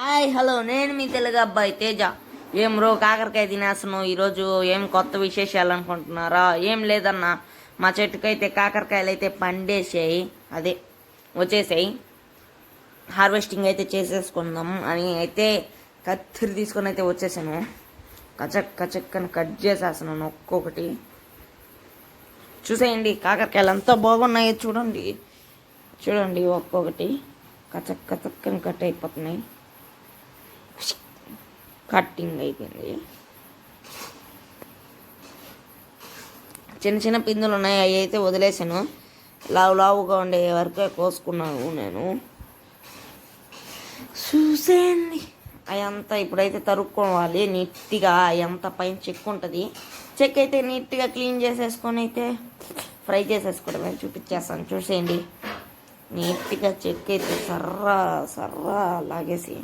Hi hello నేను మీ తెలుగు అబ్బాయి తేజ. ఏం రో కాకరకాయ తినేస్తున్నావు? ఈరోజు ఏం కొత్త విశేషాలు అనుకుంటున్నారా? ఏం లేదన్నా. మా చెట్టుకైతే కాకరకాయలు అయితే పండేసాయి అదే వచ్చేసాయి. హార్వెస్టింగ్ అయితే చేసేసుకుందాం అని అయితే కత్తిరి తీసుకొని అయితే వచ్చేసాను. కచక్ కచక్ అని కట్ చేసేస్తున్నాను ఒక్కొక్కటి. చూసేయండి కాకరకాయలు ఎంత బాగున్నాయో చూడండి. చూడండి ఒక్కొక్కటి. కచక్ కచక్ అని కట్ అయిపోతున్నాయి. కట్టింగ్ అయిపోయింది. చిన్న చిన్న పిందులు ఉన్నాయి అవి అయితే వదిలేసాను. లావు లావుగా ఉండే వరకే కోసుకున్నాను నేను. చూసేయండి. అవంతా ఇప్పుడైతే తరుక్కోవాలి నీట్గా అదంతా పైన చెక్ ఉంటుంది. చెక్ అయితే నీట్గా క్లీన్ చేసేసుకొని అయితే ఫ్రై చేసేసుకోవడమే చూపించేస్తాను. చూసేయండి. నీట్గా చెక్ అయితే సర్రా సర్రా లాగేసి.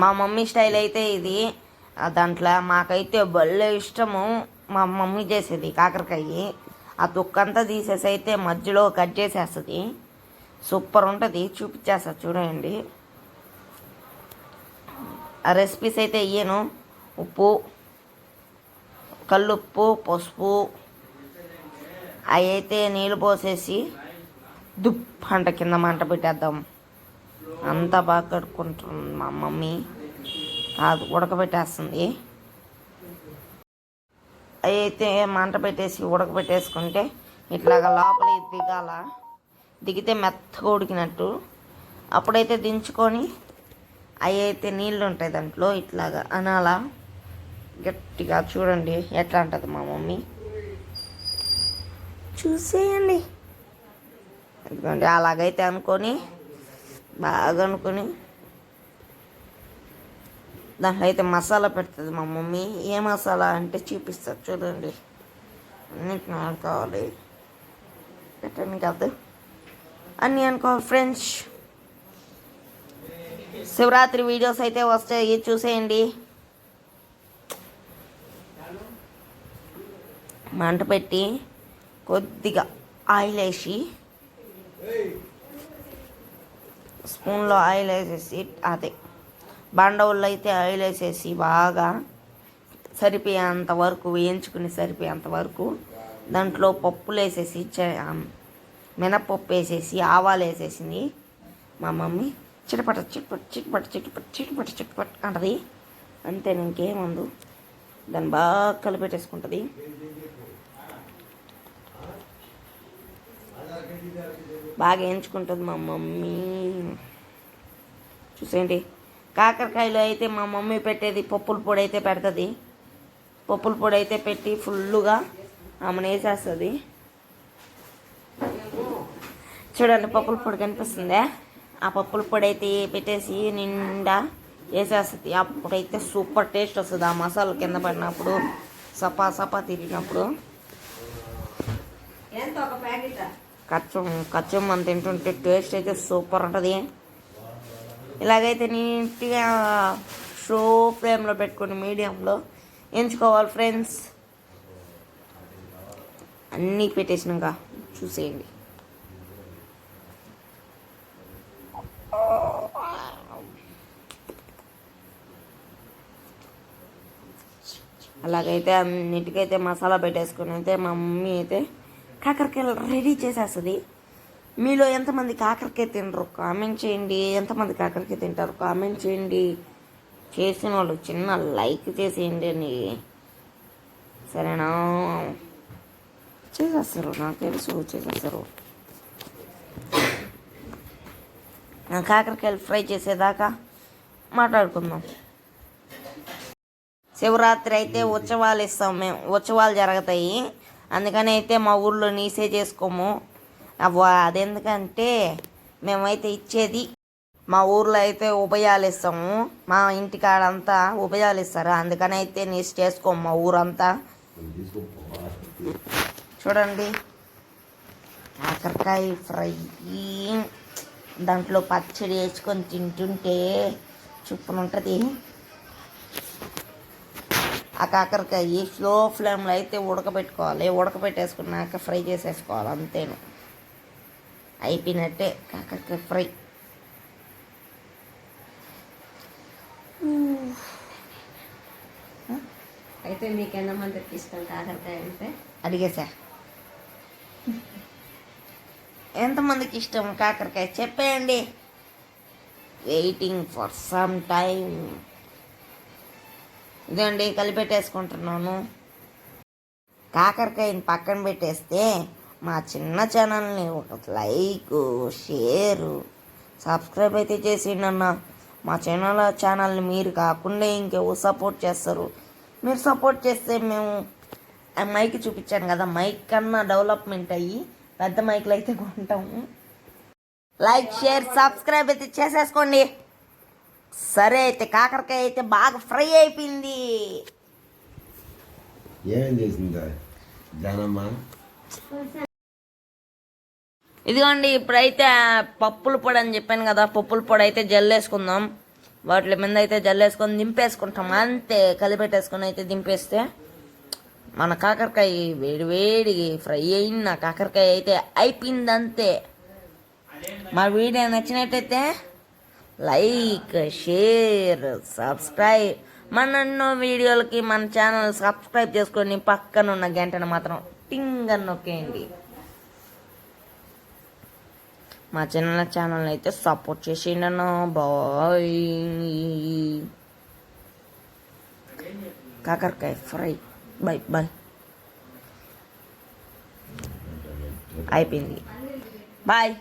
మా మమ్మీ స్టైల్ అయితే ఇది. దాంట్లో మాకైతే భలే ఇష్టము. మా మమ్మీ చేసేది కాకరకాయ. ఆ తొక్కంతా తీసేసి అయితే మధ్యలో కట్ చేసేస్తుంది. సూపర్ ఉంటుంది. చూపించేస్తా చూడండి. ఆ రెసిపీస్ అయితే ఇయ్యను. ఉప్పు కల్లుప్పు పసుపు అవి అయితే నీళ్ళు పోసేసి దుప్ అంట కింద మంట పెట్టేద్దాం. అంతా బాగా కడుక్కుంటుంది మా మమ్మీ. అది ఉడకబెట్టేస్తుంది. అవి అయితే మంట పెట్టేసి ఉడకబెట్టేసుకుంటే ఇట్లాగా లోపల దిగాల. దిగితే మెత్తగా ఉడికినట్టు. అప్పుడైతే దించుకొని అవి అయితే నీళ్ళు ఉంటాయి దాంట్లో ఇట్లాగా అనాలా. గట్టిగా చూడండి ఎట్లా ఉంటుంది మా మమ్మీ. చూసేయండి. ఎందుకంటే అలాగైతే అనుకొని బాగా అనుకొని దాంట్లో అయితే మసాలా పెడుతుంది మా మమ్మీ. ఏ మసాలా అంటే చూపిస్తారు చూడండి. అన్నిటిని అనుకోవాలి పెట్టండి కాదు. అన్నీ అనుకోవాలి ఫ్రెండ్స్. శివరాత్రి వీడియోస్ అయితే వస్తాయి. చూసేయండి. మంట పెట్టి కొద్దిగా ఆయిల్ వేసి స్పూన్లో ఆయిల్ వేసేసి అదే బండవుల్లో అయితే ఆయిల్ వేసేసి బాగా సరిపోయేంత వరకు వేయించుకుని సరిపోయేంత వరకు దాంట్లో పప్పులు వేసేసి మినపప్పు వేసేసి ఆవాలు వేసేసింది మా మమ్మీ చిటపట చిటపట చిటపట చిటపట చిటపట చిటపట అంటది. అంతే ఇంకేముందు. దాన్ని బాగా కలిపెట్టేసుకుంటుంది. బాగా వేయించుకుంటుంది మా మమ్మీ. చూసేయండి. కాకరకాయలు అయితే మా మమ్మీ పెట్టేది పప్పుల పొడి అయితే పెడుతుంది. పప్పుల పొడి అయితే పెట్టి ఫుల్లుగా ఆమెను వేసేస్తుంది. చూడండి పప్పుల పొడి కనిపిస్తుందే? ఆ పప్పుల పొడి అయితే పెట్టేసి నిండా వేసేస్తుంది. అప్పుడైతే సూపర్ టేస్ట్ వస్తుంది. ఆ మసాలా కింద పడినప్పుడు సపా సపా తిరిగినప్పుడు. కచ్చం కచ్చం మనం తింటుంటే టేస్ట్ అయితే సూపర్ ఉంటుంది. ఇలాగైతే నీట్గా షో ఫ్లేమ్లో పెట్టుకుని మీడియంలో ఎంచుకోవాలి ఫ్రెండ్స్. అన్నీ పెట్టేసినాక చూసేయండి. అలాగైతే అన్నిటికైతే మసాలా పెట్టేసుకుని అయితే మా మమ్మీ అయితే కాకరకాయలు రెడీ చేసేస్తుంది. మీలో ఎంతమంది కాకరకాయ తినరు? కామెంట్ చేయండి. ఎంతమంది కాకరకాయ తింటారు? కామెంట్ చేయండి. చేసిన వాళ్ళు చిన్న లైక్ చేసేయండి అని. సరేనా? చేసేస్తారు. నాకు తెలుసు చేసేస్తారు. కాకరకాయలు ఫ్రై చేసేదాకా మాట్లాడుకుందాం. శివరాత్రి అయితే ఉత్సవాలు ఇస్తాం మేము. ఉత్సవాలు జరుగుతాయి. అందుకని అయితే మా ఊర్లో నీసే చేసుకోము. అదెందుకంటే మేమైతే ఇచ్చేది మా ఊర్లో అయితే ఉభయాలు ఇస్తాము మా ఇంటికాడంతా ఉభయాలు ఇస్తారు అందుకని అయితే నీసు చేసుకోము మా ఊరంతా. చూడండి. కాకరకాయ ఫ్రై. దాంట్లో పచ్చడి వేసుకొని తింటుంటే చుప్పనుంటుంది ఉంటుంది ఆ కాకరకాయ స్లో ఫ్లేమ్లో అయితే ఉడకబెట్టుకోవాలి. ఉడకబెట్టేసుకున్నాక ఫ్రై చేసేసుకోవాలి అంతేను. అయిపోయినట్టే కాకరకాయ ఫ్రై. అయితే మీకు ఎంతమంది ఇష్టం కాకరకాయ అంటే? అడిగేసా? ఎంతమందికి ఇష్టం కాకరకాయ? చెప్పేయండి. వెయిటింగ్ ఫర్ సమ్ టైమ్ ఇదండి కలిపెట్టేసుకుంటున్నాను కాకరకాయని పక్కన పెట్టేస్తే మా చిన్న ఛానల్ని ఒక లైక్ షేరు సబ్స్క్రైబ్ అయితే చేసిండన్న మా ఛానల్ ఛానల్ని మీరు కాకుండా ఇంకెవరు సపోర్ట్ చేస్తారు? మీరు సపోర్ట్ చేస్తే మేము మైక్ చూపించాను కదా మైక్ కన్నా డెవలప్మెంట్ అయ్యి పెద్ద మైక్లు అయితే కొంటాము. లైక్ షేర్ సబ్స్క్రైబ్ అయితే చేసేసుకోండి. సరే అయితే కాకరకాయ అయితే బాగా ఫ్రై అయిపోయింది. ఏమేం చేసిందా జానమ్మ? ఇదిగోండి ఇప్పుడైతే పప్పుల పొడి అని చెప్పాను కదా పప్పుల పొడి అయితే జల్లేసుకుందాం వాటి మీద అయితే జల్లేసుకొని దింపేసుకుంటాం. అంతే కలిపెట్టేసుకొని అయితే దింపేస్తే మన కాకరకాయ వేడి వేడి ఫ్రై అయిన కాకరకాయ అయితే అయిపోయింది అంతే మా వీడియో నచ్చినట్టయితే లైక్ షేర్ సబ్స్క్రైబ్. మన ఎన్నో వీడియోలకి మన ఛానల్ సబ్స్క్రైబ్ చేసుకొని పక్కన ఉన్న గంటను మాత్రం టింగ్ అని నొక్కేయండి. మా చిన్న ఛానల్ అయితే సపోర్ట్ చేసేయండి అన్న. బాయ్. కాకరకాయ ఫ్రై. Bye bye. అయిపోయింది. బాయ్.